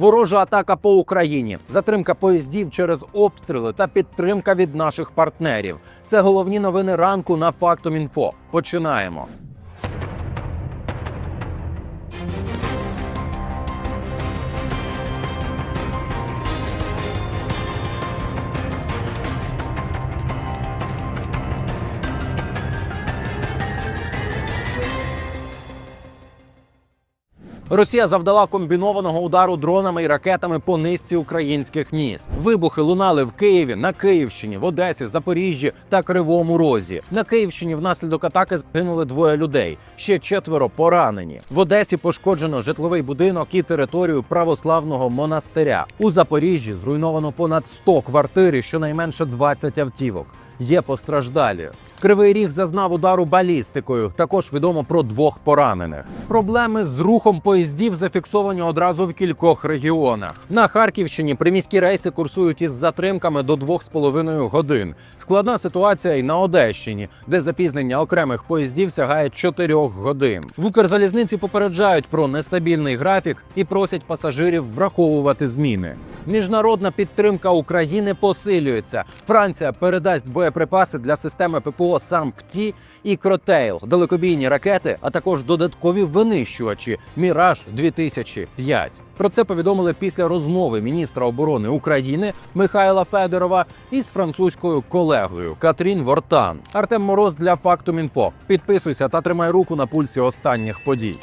ворожа атака по Україні, затримка поїздів через обстріли та підтримка від наших партнерів. Це головні новини ранку на Фактум Інфо. Починаємо. Росія завдала комбінованого удару дронами і ракетами по низці українських міст. Вибухи лунали в Києві, на Київщині, в Одесі, Запоріжжі та Кривому Розі. На Київщині внаслідок атаки загинули двоє людей. Ще четверо поранені. В Одесі пошкоджено житловий будинок і територію православного монастиря. У Запоріжжі зруйновано понад 100 квартир і щонайменше 20 автівок. Є постраждалі. Кривий ріг зазнав удару балістикою. Також відомо про двох поранених. Проблеми з рухом поїздів зафіксовані одразу в кількох регіонах. На Харківщині приміські рейси курсують із затримками до 2,5 годин. Складна ситуація і на Одещині, де запізнення окремих поїздів сягає 4 годин. В Укрзалізниці попереджають про нестабільний графік і просять пасажирів враховувати зміни. Міжнародна підтримка України посилюється. Франція передасть боєприпаси для системи ППО САМПТІ і Кротейл, далекобійні ракети, а також додаткові винищувачі Міраж 2005 Про це повідомили після розмови міністра оборони України Михайла Федорова із французькою колегою Катрін Вортан. Артем Мороз для Фактум Інфо. Підписуйся та тримай руку на пульсі останніх подій.